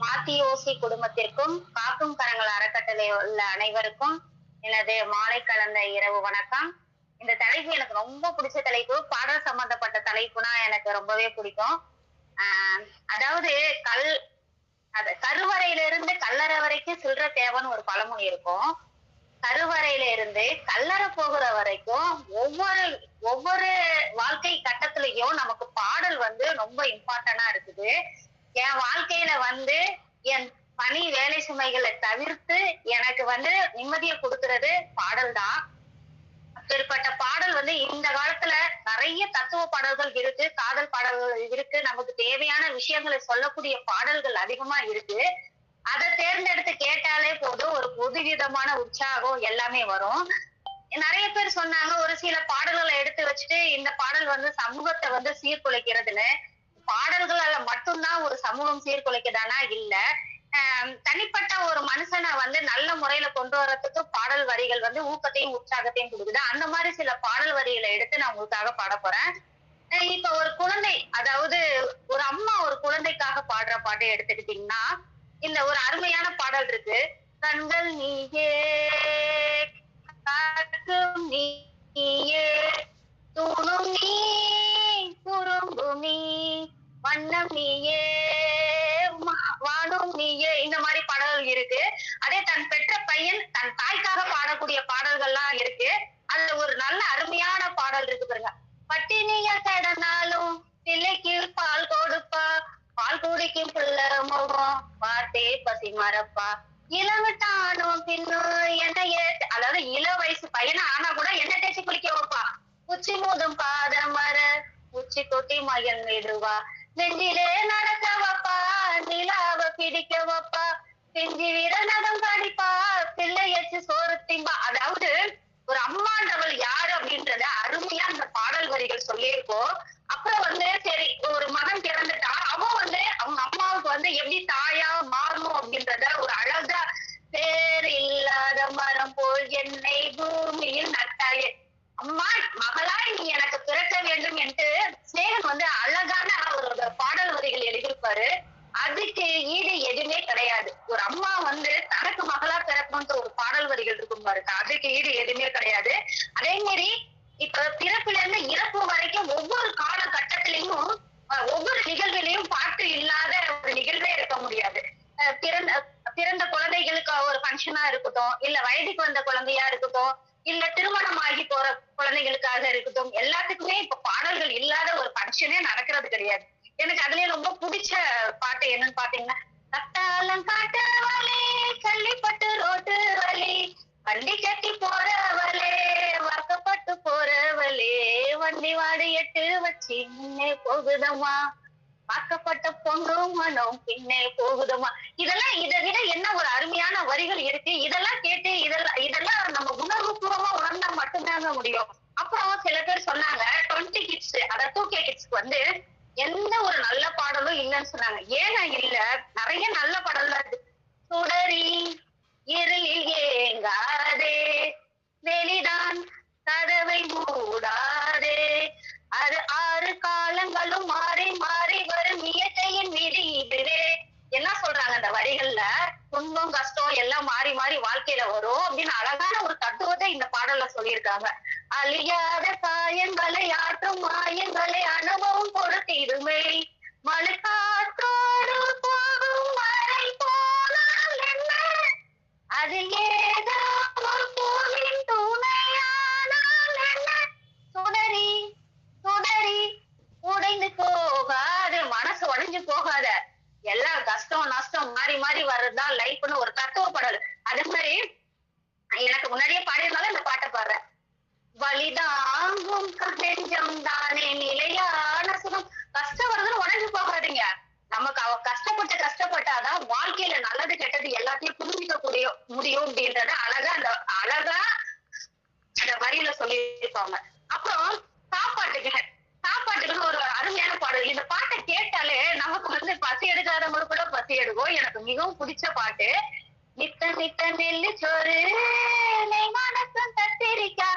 மாத்தியோசி குடும்பத்திற்கும் காக்கும் கரங்கள் அறக்கட்டளை உள்ள அனைவருக்கும் எனது மாலை கலந்த இரவு வணக்கம். இந்த தலைப்பு எனக்கு ரொம்ப பிடிச்ச தலைப்பு. பாடல் சம்பந்தப்பட்ட தலைப்புனா எனக்கு ரொம்பவே பிடிக்கும். ஆஹ் அதாவது கல் அது கருவறையில இருந்து கல்லறை வரைக்கும் சில்லற தேவைன்னு ஒரு பழமொழி இருக்கும். கருவறையில இருந்து கல்லறை போகிற வரைக்கும் ஒவ்வொரு ஒவ்வொரு வாழ்க்கை கட்டத்திலையும் நமக்கு பாடல் வந்து ரொம்ப இம்பார்ட்டண்டா இருக்குது. என் வாழ்க்கையில வந்து என் பணி வேலை சுமைகளை தவிர்த்து எனக்கு வந்து நிம்மதியை கொடுக்கறது பாடல் தான். அப்படிப்பட்ட பாடல் வந்து இந்த காலத்துல நிறைய தத்துவ பாடல்கள் இருக்கு காதல் பாடல்கள் இருக்கு நமக்கு தேவையான விஷயங்களை சொல்லக்கூடிய பாடல்கள் அதிகமா இருக்கு. அதை தேர்ந்தெடுத்து கேட்டாலே போதும் ஒரு புதுவிதமான உற்சாகம் எல்லாமே வரும். நிறைய பேர் சொன்னாங்க ஒரு சில பாடல்களை எடுத்து வச்சுட்டு இந்த பாடல் வந்து சமூகத்தை வந்து சீர்குலைக்கிறதுன்னு. பாடல்களால மட்டும்தான் ஒரு சமூகம் சீர்குலைக்குதானா? இல்ல. தனிப்பட்ட ஒரு மனுஷனை வந்து நல்ல முறையில கொண்டு வர்றதுக்கு பாடல் வரிகள் வந்து ஊக்கத்தையும் உற்சாகத்தையும் கொடுக்குது. அந்த மாதிரி சில பாடல் வரிகளை எடுத்து நான் உங்களுக்காக பாட போறேன். இப்ப ஒரு குழந்தை அதாவது ஒரு அம்மா ஒரு குழந்தைக்காக பாடுற பாட்டை எடுத்துக்கிட்டீங்கன்னா இந்த ஒரு அருமையான பாடல் இருக்கு. கண்கள் நீயே நீயே தூணும் நீ குறும்பும் நீ வண்ணம் நீயே வானும் நீயே இந்த மாதிரி பாடல்கள் இருக்கு. அதே தன் பெற்ற பையன் தன் தாய்க்காக பாடக்கூடிய பாடல்கள்லாம் இருக்கு. அதுல ஒரு நல்ல அருமையான பாடல் இருக்கு பாருங்க. பட்டினிய கடனாலும் பிள்ளைக்கு பால் கொடுப்பா. பால் குடிக்கும் பிள்ளை முகம் பார்த்தே பசி மறப்பா. இளவிட்டானும் பின்னும் என்னைய அதாவது இள வயசு பையனா ஆனா கூட என்ன தேய்ச்சி குளிக்க வைப்பா. உச்சி மோதும் பாதம் வர உச்சி தொட்டி மகன் விடுவா நெஞ்சிலே நடக்க வப்பா நிலாவ பிடிக்க வப்பா செஞ்சி வீர நடம் படிப்பா பிள்ளையச்சு சோறு திம்பா அதாவது ஒரு அம்மாண்டவள் யாரு அப்படின்றத அருமையா அந்த பாடல் வரிகள் சொல்லியிருக்கோம். வரிகள் அதுக்கு ஈடு எதுவுமே கிடையாது. அதே மாதிரி இப்ப பிறப்புல இருந்து இறப்பு வரைக்கும் ஒவ்வொரு காலகட்டத்திலையும் ஒவ்வொரு நிகழ்விலையும் பாட்டு இல்லாத ஒரு நிகழ்வே இருக்க முடியாது. பிறந்த பிறந்த குழந்தைகளுக்கு ஒரு ஃபங்க்ஷனா இருக்கட்டும் இல்ல வயதுக்கு வந்த குழந்தையா இருக்கட்டும் இல்ல திருமணம் ஆகி போற குழந்தைகளுக்காக இருக்கட்டும் எல்லாத்துக்குமே இப்ப பாடல்கள் இல்லாத ஒரு ஃபங்க்ஷனே நடக்கிறது கிடையாது. எனக்கு அதுலயே ரொம்ப பிடிச்ச பாட்டு என்னன்னு பாத்தீங்கன்னா வண்டி கட்டி போறவளே வாக்கப்பட்டு போறவளே. வண்டி வாடு எட்டு வச்சு முன்னே போகுதம்மா. பார்க்கப்பட்ட பொங்கு மனம் பின்னே போகுதம்மா. இதெல்லாம் இதை விட என்ன ஒரு அருமையான வரிகள் இருக்கு? இதெல்லாம் கேட்டு இதெல்லாம் இதெல்லாம் நம்ம உணர்வு பூர்வமா உணர்ந்தா மட்டும்தாங்க முடியும். அப்புறம் சில பேர் சொன்னாங்க டுவெண்ட்டி கிட்ஸ் அத டூ கே கிட்ஸ்க்கு வந்து எந்த ஒரு நல்ல பாடலும் இல்லைன்னு சொன்னாங்க. ஏன்னா இல்ல நிறைய நல்ல பாடல்லாம் இருக்கு. சுடரி இருளில் ஏங்காதே. வெளிதான் கதவை மூடாதே. அது ஆறு காலங்களும் மாறி மாறி வரும் இயற்கையின் விதி இதுவே என்ன சொல்றாங்க அந்த வரிகள்ல? துன்பம் கஷ்டம் எல்லாம் மாறி மாறி வாழ்க்கையில வரும் அப்படின்னு அழகான ஒரு தத்துவத்தை இந்த பாடல்ல சொல்லியிருக்காங்க. அழியாத காயங்களை ஆற்றும் மாயங்களை அனுபவம் கொடுத்திடுமே மழை காற்றோடு அதில் ஏதோ ஒரு துணையானால் என்ன சுடரி சுடரி உடைந்து போகாது மனசு உடைஞ்சு போகாத. எல்லாம் கஷ்டம் நஷ்டம் மாறி மாறி வர்றதுதான் லைஃப்னு ஒரு தத்துவ அதே மாதிரி எனக்கு முன்னாடியே பாடியிருந்தாலும் இந்த பாட்டை பாடுறேன் வலிதாங்கும் நெஞ்சம் தானே நிலையான சுகம் கஷ்டம் வருதுன்னு உடஞ்சு போகாதீங்க நமக்கு அவ கஷ்டப்பட்டு கஷ்டப்பட்டாதான் வாழ்க்கையில நல்லது கெட்டது எல்லாத்தையும் புரிஞ்சுக்க கூடிய முடியும் அப்படின்றத அழகா அந்த அழகா அந்த வரியில சொல்லியிருப்பாங்க அப்புறம் சாப்பாட்டுக்கு சாப்பாட்டுக்கு ஒரு அருமையான பாடல் இந்த பாட்டை கேட்டாலே நமக்கு வந்து பசி கூட பசி எடுக்கும். எனக்கு மிகவும் பிடிச்ச பாட்டு நித்த நித்த நெல்லு சோறு மனசும் மணக்கும் கத்திரிக்கா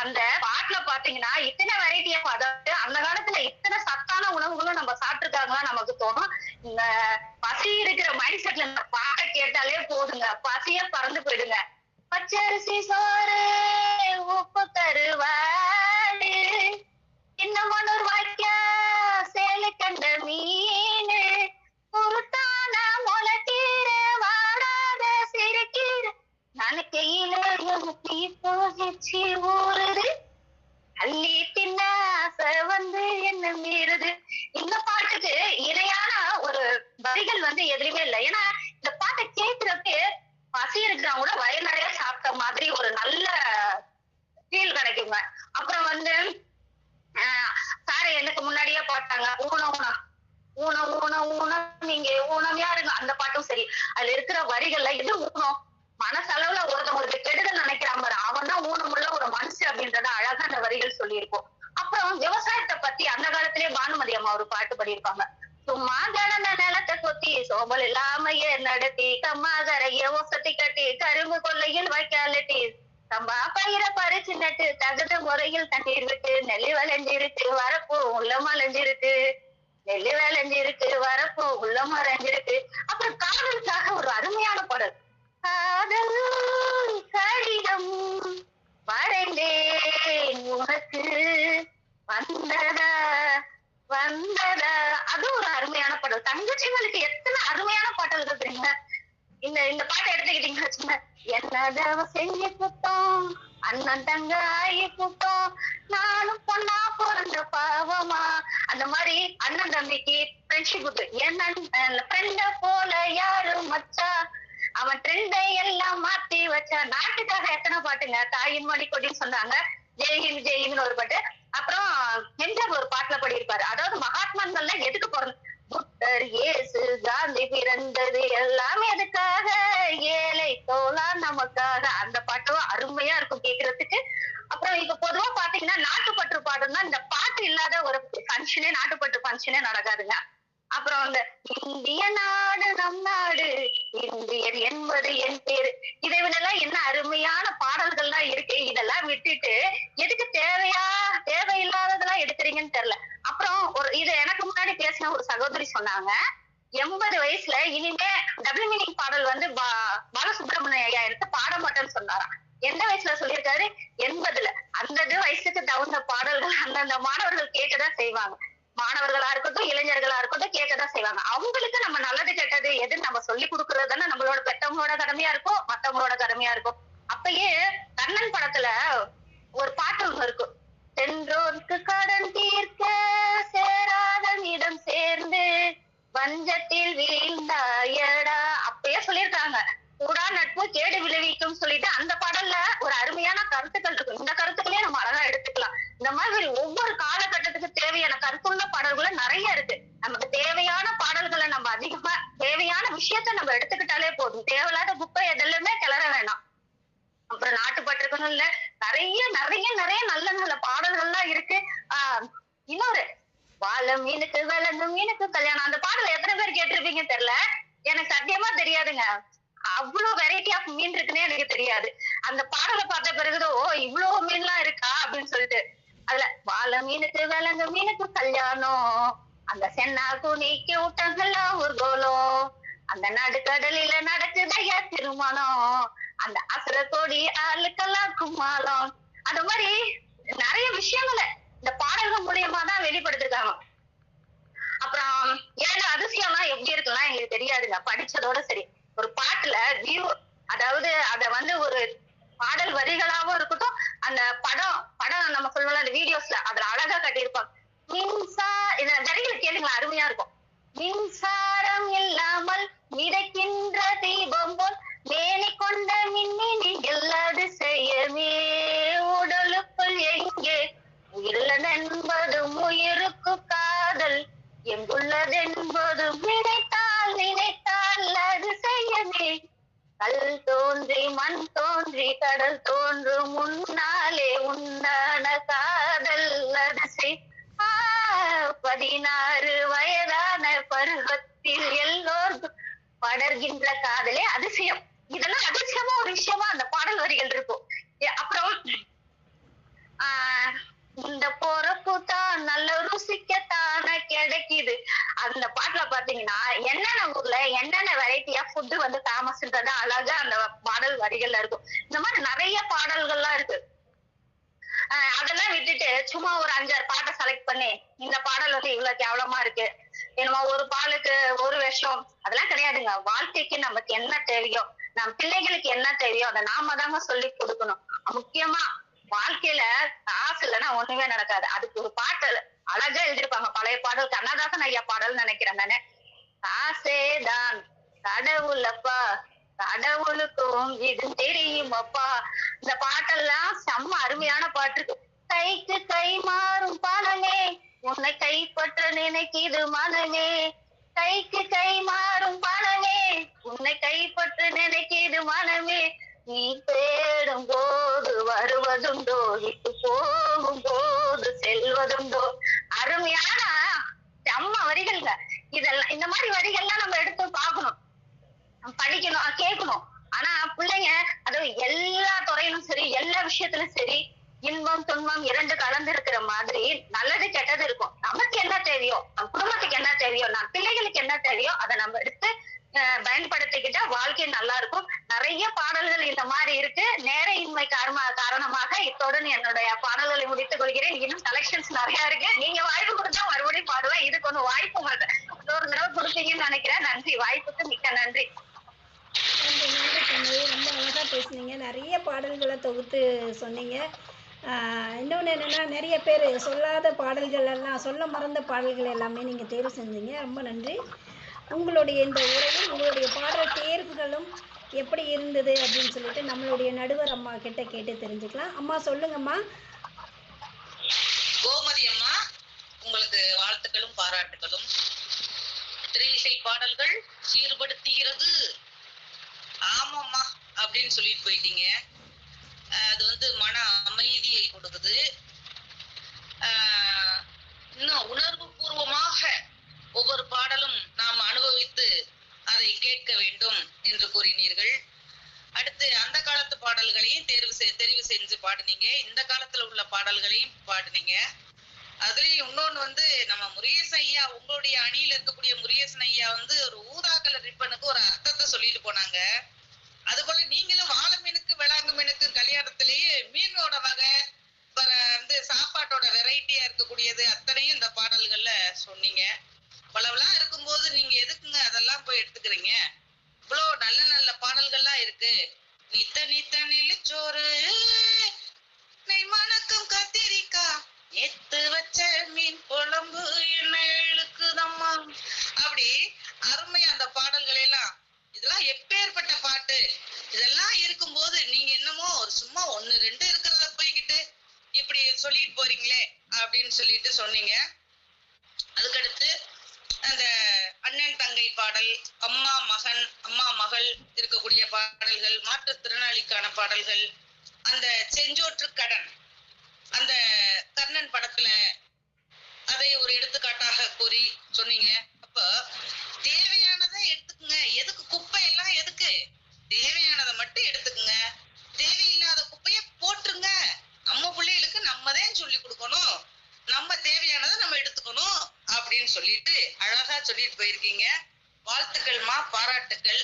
அந்த பாட்டுல பாத்தீங்கன்னா இத்தனை வெரைட்டி ஆஃப் அதாவது அந்த காலத்துல இத்தனை சத்தான உணவுகளும் நம்ம சாப்பிட்டுருக்காங்களா நமக்கு தோணும். இந்த பசி இருக்கிற மைண்ட் செட்ல இந்த பாட்டை கேட்டாலே போதுங்க. பசிய பறந்து போயிடுங்க. பச்சரிசி சோறு உப்பு கருவாடு இன்னமனூர் வந்து சாரை எனக்கு முன்னாடியே பாட்டாங்க. ஊன ஊனா ஊன ஊன ஊனம். நீங்க ஊனம் யாருங்க அந்த பாட்டும் சரி. அதுல இருக்கிற வரிகள்ல எது ஊனம். மனசளவுல ஒருத்தவங்களுக்கு கெடுதல் நினைக்கிறான் பாரு. அவன் தான் ஊனமுள்ள ஒரு மனுஷன் அப்படின்றத அழகா அந்த வரிகள் சொல்லியிருக்கோம். அப்புறம் விவசாயத்தை பத்தி அந்த காலத்திலேயே பானுமதி அம்மா ஒரு பாட்டு பாடியிருப்பாங்க. சும்மா கடந்த நிலத்தை கொத்தி சோம்பல் இல்லாமையே நடத்தி கம்மாகரைய ஒசத்தி கட்டி கரும்பு கொள்ளையில் வைக்காலட்டி. சம்பா பயிர பறிச்சு சின்னட்டு தகுந்த முறையில் தண்ணீர் விட்டு நெல்லி விளைஞ்சிருக்கு வரப்பு உள்ளம் அலைஞ்சிருக்கு நெல்லு விளைஞ்சிருக்கு வரப்பு உள்ளமா அலைஞ்சிருக்கு அப்புறம் காதலுக்காக ஒரு அருமையான பாடல். காதல் கடிதம் வரைந்தேன் உனக்கு. வந்ததா? வந்ததா? அது ஒரு அருமையான பாடல். தங்கச்சிகளுக்கு எத்தனை அருமையான பாடல்கள் தெரியுங்க இந்த இந்த பாட்டை எடுத்துக்கிட்டீங்கன்னு வச்சுங்க என்னதவ செஞ்சு குத்தோம் அண்ணன் தங்க ஆகி குத்தோம் நானும் பொண்ணா பிறந்த பாவமா? அந்த மாதிரி அண்ணன் தம்பிக்கு ஃப்ரெண்ட்ஷிப் இருக்கு என்ன ஃப்ரெண்ட போல யாரும் மச்சா? அவன் ட்ரெண்டை எல்லாம் மாத்தி வச்சா? நாட்டுக்காக எத்தனை பாட்டுங்க? தாயின் மடி கொடின்னு சொன்னாங்க. ஜெய்ஹிந்த் ஜெய்ஹிந்த்னு ஒரு பாட்டு. அருமையான பாடல்கள்லாம் இருக்கு. இதெல்லாம் விட்டுட்டு எதுக்கு தேவையா தேவையில்லாததெல்லாம் எடுக்கிறீங்கன்னு தெரியல. அப்புறம் ஒரு இது எனக்கு முன்னாடி பேசின ஒரு சகோதரி சொன்னாங்க. எண்பது வயசுல இனிமே டபுள் மீனிங் பாடல் வந்து பாலசுப்ரமணிய ஐயா எடுத்து பாட மாட்டேன்னு சொன்னாராம் எந்த வயசுல சொல்லியிருக்காரு? எண்பதுல. அந்த வயசுக்கு தகுந்த பாடல்கள் அந்தந்த மாணவர்கள் கேட்கதான் செய்வாங்க. மாணவர்களா இருக்கட்டும் இளைஞர்களா இருக்கட்டும் கேட்கதான் செய்வாங்க. அவங்களுக்கு நம்ம நல்லது கெட்டது எதுன்னு நம்ம சொல்லி கொடுக்கறது தானே நம்மளோட பெற்றவங்களோட கடமையா இருக்கும் மத்தவங்களோட கடமையா இருக்கும் அப்பயே கண்ணன் படத்துல ஒரு பாட்டு ஒண்ணு இருக்கும் சென்றோர்க்கு கடன் தீர்க்க சேராதன் இடம் சேர்ந்து வஞ்சத்தில் வீழ்ந்தாயடா அப்பயே சொல்லியிருக்காங்க. கூடா நட்பு கேடு விளைவிக்கும் சொல்லிட்டு அந்த பாடல்ல ஒரு அருமையான கருத்துக்கள் இருக்கும் இந்த கருத்துக்களையும் நம்ம அழகா எடுத்துக்கலாம். இந்த மாதிரி ஒவ்வொரு காலகட்டத்துக்கு தேவையான கருத்துள்ள பாடல்களும் நிறைய இருக்கு. நமக்கு தேவையான பாடல்களை நம்ம அதிகமா தேவையான விஷயத்த நம்ம எடுத்துக்கிட்டாலே போதும். தேவையில்லாத குப்பை எதெல்லாமே கிளற வேணாம் அப்புறம் பாடல்கள்ல நிறைய நிறைய நிறைய நல்ல நல்ல பாடல்கள்லாம் இருக்கு. ஆஹ் இன்னொரு வாழும் மீனுக்கு விலங்கு மீனுக்கு கல்யாணம். அந்த பாடல் எத்தனை பேர் கேட்டிருப்பீங்க தெரியல. எனக்கு சத்தியமா தெரியாதுங்க. அவ்வளவு வெரைட்டி ஆஃப் மீன் இருக்குன்னே எனக்கு தெரியாது. அந்த பாடலை பார்த்த பிறகுதோ ஓ இவ்வளவு மீன்லாம் இருக்கா? அப்படின்னு சொல்லிட்டு. அதுல வாழ மீனுக்கு விலங்கு மீனுக்கு கல்யாணம். அந்த சென்னா குனிக்கு ஊட்டங்கள்லாம் ஒரு கோலம். அந்த நடுக்கடலில நடக்குதையா திருமணம்? அந்த அசுர கோடி ஆளுக்கெல்லாம் கும்மாளம் அந்த மாதிரி நிறைய விஷயங்களை இந்த பாடல்கள் மூலியமா தான் வெளிப்படுத்திருக்காங்க. அப்புறம் ஏழு அதிசயம்லாம் எப்படி இருக்கலாம் எங்களுக்கு தெரியாதுங்க. படிச்சதோட சரி. ஒரு பாட்டுல வியூ அதாவது அத வந்து ஒரு பாடல் வரிகளாவும் இருக்கட்டும் அந்த படம் படம் நம்ம சொல்லுவோம்ல அந்த வீடியோஸ்ல அதுல அழகா கட்டியிருப்பாங்க. மின்சார இந்த வரிகள் கேளுங்களா அருமையா இருக்கும். மின்சாரம் இல்லாமல் மிதக்கின்ற தீபம் போல் மேனி கொண்ட மின்னி எல்லாது செய்யமே. உடலுக்குள் எங்கே? உயிரிழந்தென்பதும் உயிருக்கு காதல். எங்குள்ளதென்பதும் நினைத்தால் நினைத்தால் அது செய்யமே. கல் தோன்றி மண் தோன்றி கடல் தோன்றும் முன்னாலே உண்டான காதல். அது செய். பதினாறு வயதான பருவத்தில் எல்லோருக்கும் படர்கின்ற காதலே அதிசயம். இதெல்லாம் அதிர்ஷ்டமா ஒரு விஷயமா அந்த பாடல் வரிகள் இருக்கும். அப்புறம் ஆஹ் இந்த பொறப்பு தான் நல்ல ருசிக்கத்தான கிடைக்குது. அந்த பாட்டுல பாத்தீங்கன்னா என்னென்ன ஊர்ல என்னென்ன வெரைட்டியா ஃபுட் வந்து ஃபேமஸ்ன்றது அழகா அந்த பாடல் வரிகள்ல இருக்கும். இந்த மாதிரி நிறைய பாடல்கள்லாம் இருக்கு. அதெல்லாம் விட்டுட்டு சும்மா ஒரு அஞ்சாறு பாட்டை செலக்ட் பண்ணி இந்த பாடல் வந்து இவ்வளவு கேவலமா இருக்கு. என்னமோ ஒரு பாலுக்கு ஒரு விஷம். அதெல்லாம் கிடையாதுங்க. வாழ்க்கைக்கு நமக்கு என்ன தேவையோ நம்ம பிள்ளைகளுக்கு என்ன தேவையோ அதை நாம தாங்க சொல்லி கொடுக்கணும். முக்கியமா வாழ்க்கையில காசு இல்லைன்னா ஒண்ணுமே நடக்காது. அதுக்கு ஒரு பாட்டு அழகா எழுதியிருப்பாங்க. பழைய பாடல் கண்ணதாசன் ஐயா பாடல் நினைக்கிறேன் நானு. காசே தான் கடவுளப்பா கடவுளுக்கும் இது தெரியும் அப்பா இந்த பாட்டெல்லாம் செம்ம அருமையான பாட்டு. இருக்கு கைக்கு கை மாறும் பணமே உன்னை கைப்பற்ற நினைக்கிது மனமே. கைக்கு கை மாறும் பணமே உன்னை கை நினைக்கிது மனமே. நீ தேடும் போது வருவதுண்டோ விட்டு போகும் போது செல்வதுண்டோ. அருமையான செம்ம வரிகள்ங்க. இதெல்லாம் இந்த மாதிரி வரிகள்லாம் நம்ம எடுத்து பார்க்கணும். படிக்கணும் கேட்கணும். ஆனா பிள்ளைங்க அது எல்லா துறையிலும் சரி எல்லா விஷயத்திலும் சரி இன்பம் துன்பம் இரண்டு கலந்து இருக்கிற மாதிரி நல்லது கெட்டது இருக்கும். நமக்கு என்ன தேவையோ நம்ம குடும்பத்துக்கு என்ன தேவையோ நம்ம பிள்ளைகளுக்கு என்ன தேவையோ அதை நம்ம எடுத்து பயன்படுத்திக்கிட்டா வாழ்க்கை நல்லா இருக்கும். நிறைய பாடல்கள் இந்த மாதிரி இருக்கு. நேர இன்மை காரணமா காரணமாக இத்துடன் என்னுடைய பாடல்களை முடித்துக் கொள்கிறேன். இன்னும் கலெக்ஷன்ஸ் நிறைய இருக்கு. நீங்க வாய்ப்பு கொடுத்தா மறுபடியும் பாடுவேன். இதுக்கு ஒண்ணு வாய்ப்பு உங்களுக்கு ஒரு தடவை கொடுப்பீங்கன்னு நினைக்கிறேன். நன்றி. வாய்ப்புக்கு மிக்க நன்றி. நன்றி ரொம்ப அழகாக பேசுனீங்க. நிறைய பாடல்களை தொகுத்து சொன்னீங்க. ஆஹ் இன்னொன்று என்னென்னா நிறைய பேர் சொல்லாத பாடல்கள் எல்லாம் சொல்ல மறந்த பாடல்கள் எல்லாமே நீங்கள் தேர்வு செஞ்சீங்க. ரொம்ப நன்றி. உங்களுடைய இந்த உரையும் உங்களுடைய பாடல் தேர்வுகளும் எப்படி இருந்தது அப்படின்னு சொல்லிட்டு நம்மளுடைய நடுவர் அம்மா கிட்ட கேட்டு தெரிஞ்சுக்கலாம். அம்மா சொல்லுங்கம்மா. கோமதி அம்மா உங்களுக்கு வாழ்த்துக்களும் பாராட்டுகளும். திரையிசை பாடல்கள் சீர்படுத்துகிறது. ஆமாம்மா அப்படின்னு சொல்லிட்டு போயிட்டீங்க. அஹ் அது வந்து மன அமைதியை கொடுக்குது. ஆஹ் இன்னும் உணர்வு பூர்வமாக ஒவ்வொரு பாடலும் நாம் அனுபவித்து அதை கேட்க வேண்டும் என்று கூறினீர்கள். அடுத்து அந்த காலத்து பாடல்களையும் தேர்வு தெரிவு செஞ்சு பாடுனீங்க. இந்த காலத்துல உள்ள பாடல்களையும் பாடுனீங்க. அதுலயும் இன்னொன்னு வந்து நம்ம முருகேசன் ஐயா உங்களுடைய அணியில இருக்கக்கூடிய முருகேசன் ஐயா வந்து ஒரு ஊதா கலர் ரிப்பனுக்கு ஒரு அர்த்தத்தை சொல்லிட்டு போனாங்க. அது போல நீங்களும் வாழை மீனுக்கு விளாங்கு மீனுக்கு கல்யாணத்திலேயே மீனோட வகை வந்து சாப்பாட்டோட வெரைட்டியா இருக்கக்கூடியது அத்தனையும் இந்த பாடல்கள்ல சொன்னீங்க. இவ்வளவுலாம் இருக்கும்போது நீங்க எதுக்குங்க அதெல்லாம் போய் எடுத்துக்கிறீங்க? இவ்வளவு நல்ல நல்ல பாடல்கள்லாம் இருக்கு. நித்த நித்த நெல்லிச்சோறு. நெய் கத்திரிக்கா எத்து வச்ச மீன் குழம்பு என்ன இழுக்குதம்மா. அப்படி அருமை அந்த பாடல்கள் எல்லாம் இதெல்லாம் எப்பேற்பட்ட பாட்டு? இதெல்லாம் இருக்கும்போது நீங்க என்னமோ ஒரு சும்மா ஒன்னு ரெண்டு இருக்கிறத போய்கிட்டு இப்படி சொல்லிட்டு போறீங்களே அப்படின்னு சொல்லிட்டு சொன்னீங்க அதுக்கடுத்து அந்த அண்ணன் தங்கை பாடல் அம்மா மகன் அம்மா மகள் இருக்கக்கூடிய பாடல்கள் மாற்றுத்திறனாளிக்கான பாடல்கள் அந்த செஞ்சோற்று கடன் அந்த கர்ணன் படத்துல அதை ஒரு எடுத்துக்காட்டாக கூறி சொன்னீங்க. அப்ப தேவையானதை எடுத்துக்குங்க. எதுக்கு குப்பை எல்லாம் எதுக்கு? தேவையானதை மட்டும் எடுத்துக்குங்க. தேவையில்லாத குப்பைய போட்டுருங்க. நம்ம பிள்ளைகளுக்கு நம்ம தான் சொல்லி கொடுக்கணும். நம்ம தேவையானதை நம்ம எடுத்துக்கணும் அப்படின்னு சொல்லிட்டு அழகா சொல்லிட்டு போயிருக்கீங்க. வாழ்த்துக்கள்மா பாராட்டுக்கள்.